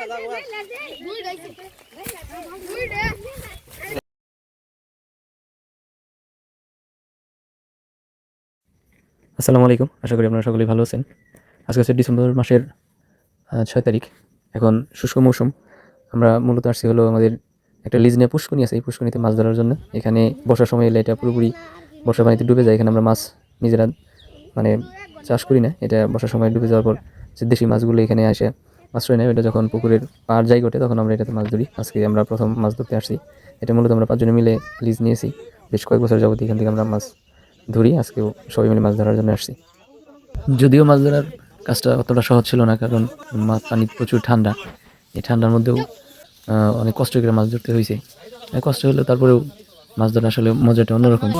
আসসালামু আলাইকুম। আশা করি আপনারা সকলেই ভালো আছেন। আজকে হচ্ছে ডিসেম্বর মাসের ছয় তারিখ। এখন শুষ্ক মৌসুম। আমরা মূলত আসছি হলো আমাদের একটা লিজ নিয়ে পুষ্কনি আছে এই পুষ্কনিতে মাছ ধরার জন্য। এখানে বর্ষার সময় এলে এটা পুরোপুরি বর্ষা পানিতে ডুবে যায়। এখানে আমরা মাছ নিজেরা মানে চাষ করি না। এটা বর্ষার সময় ডুবে যাওয়ার পর যে দেশি মাছগুলো এখানে আসে আশ্রয় নেয় এটা যখন পুকুরের পার যাই ঘটে তখন আমরা এটাতে মাছ ধরি। আজকে আমরা প্রথম মাছ ধরতে আসছি। এটা মূলত আমরা পাঁচজনে মিলে লিজ নিয়েছি। বেশ কয়েক বছর যাবত এখান থেকে আমরা মাছ ধরি আজকেও সবাই মিলে মাছ ধরার জন্য আসছি। যদিও মাছ ধরার কাজটা অতটা সহজ ছিল না কারণ মাছ পানি প্রচুর ঠান্ডা। এই ঠান্ডার মধ্যেও অনেক কষ্ট করে মাছ ধরতে হয়েছে। অনেক কষ্ট হলেও তারপরেও মাছ ধরা আসলে মজাটা অন্যরকম। প-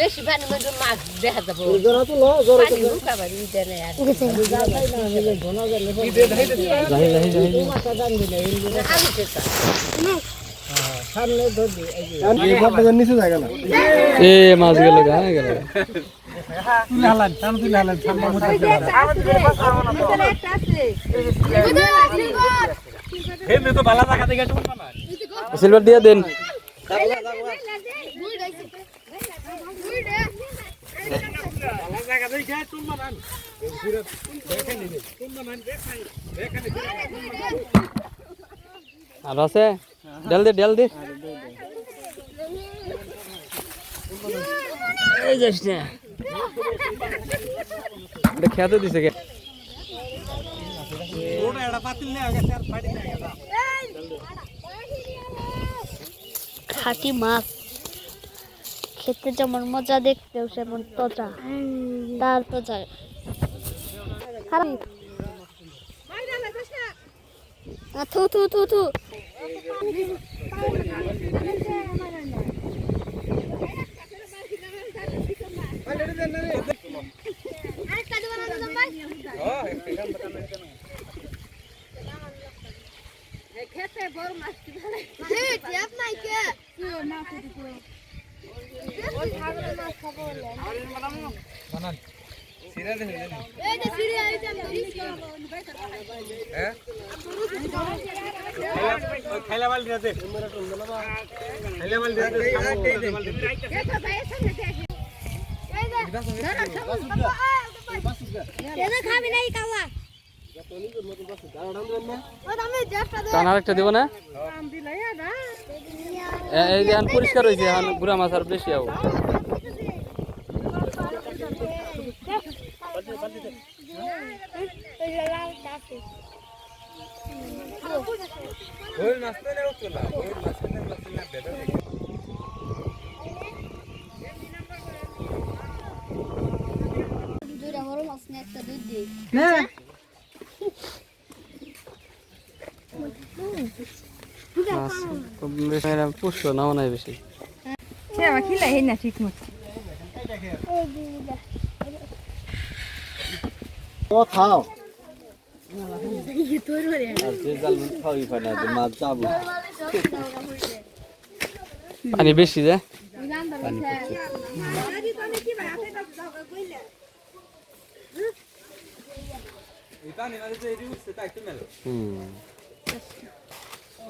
বেশি পানি মধ্যে মাছ দেখা যাব। এ মাছ গেল গা গেল সিলভার দিয়ে দেন। আর আছে ডেল দে ডেল দে। এই যাস না। এটা খেতে দিছে কে? খাঁটি মাছ। খেতে যেমন মজা দেখতেও সেমন তজা তার তজা থু থু থু থু। খাবি নাই কাওয়া? টান আরেকটা দেবো না? এই যে পরিষ্কার হয়েছে এখন গুড়া মাছ আর বেশি হব দুইটা মাছ। বেশি পুষলো নাও নাই বেশি। সে আমার খিলা হেই না ঠিক মতো। পানি বেশি যায় হুম।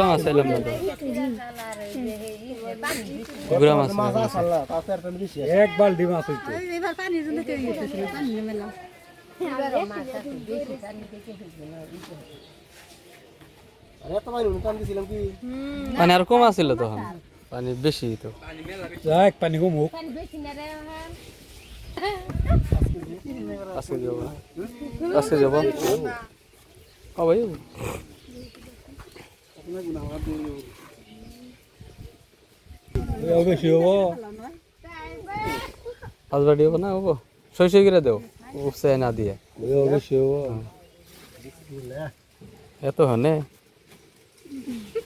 এই লাউসি মাছ এলাম না তো। গুড়া মাছ এক বালতি মাছ হইতো এবার পানি জন্য কেউ গেছিল পানি মেলা পানি আর কম আছিল তখন পানি বেশি তো যাক পানি কমুক পানি বেশি না রে আজকে যাব আজকে যাব ও ভাই ও বেশি হবো পাঁচ বাটি হবো না হবো সই সই করে দেও উপসে না দিয়ে ও বেশি হবো এত হনে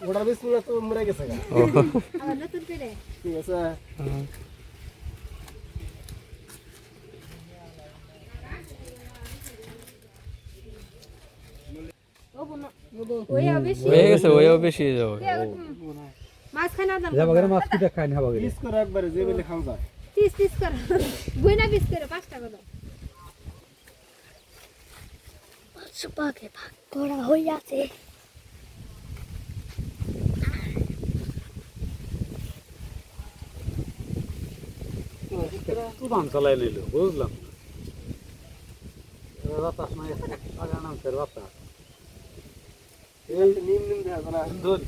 ওটার বিস্কুট তো মরে গেছে গা। ও আবার নতুন করে ঠিক আছে হয়ে গেছে ওইও বেশি হয়ে যাবে। মাছ খাই না যাবা করে মাছ খাই না হবা পিস করে একবারে যে বেলে খাওয়া যায়। পিস পিস করে। বুইনা পিস করে পাঁচ টাকা দাও। সুপাকে ভাগ করা হইয়াছে। তুফান চালাই নিল বুঝলাম নাই আগা বাতাস। এই নিম নিম দেখা না ধর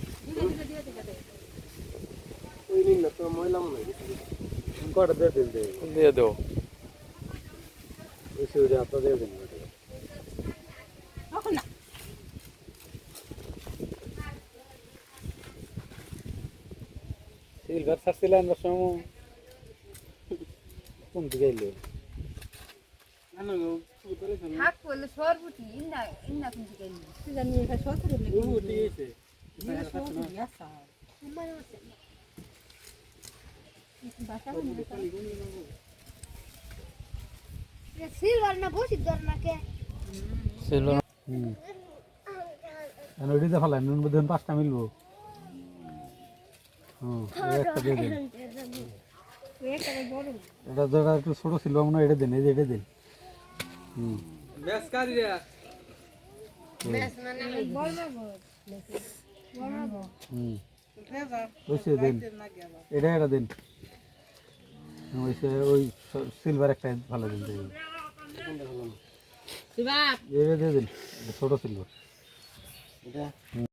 ওই নিম না তো ময়লা মনে কটা দিয়ে দিন দে দিয়ে দেও বেশি হয়ে যাতা দিয়ে দিন। সিলভার ছাড়ছিলেন সময়। কোন দিকে এলো? না? হাক করলে সরবুটি ইন্না ইন্না কোন দিকে নিয়ে জানি এটা সরবুটি ও, ঠিক আছে। সিলভার না বসি ধর নাকে ছিল হুম। আর ওইটিতে ফেলাই নুন বোধ পাঁচটা মিলবো হুম। একটা দিয়ে দিন এটা একটু ছোট ছিল মনে হয় এটা দিন এই যে এটা দিন হুম হুম ওইসে দিন এটা এটা দিন। ওই ওই সিলভার একটা ভালো দিন এটা দিয়ে দিন এটা ছোট সিলভার এটা? হুম।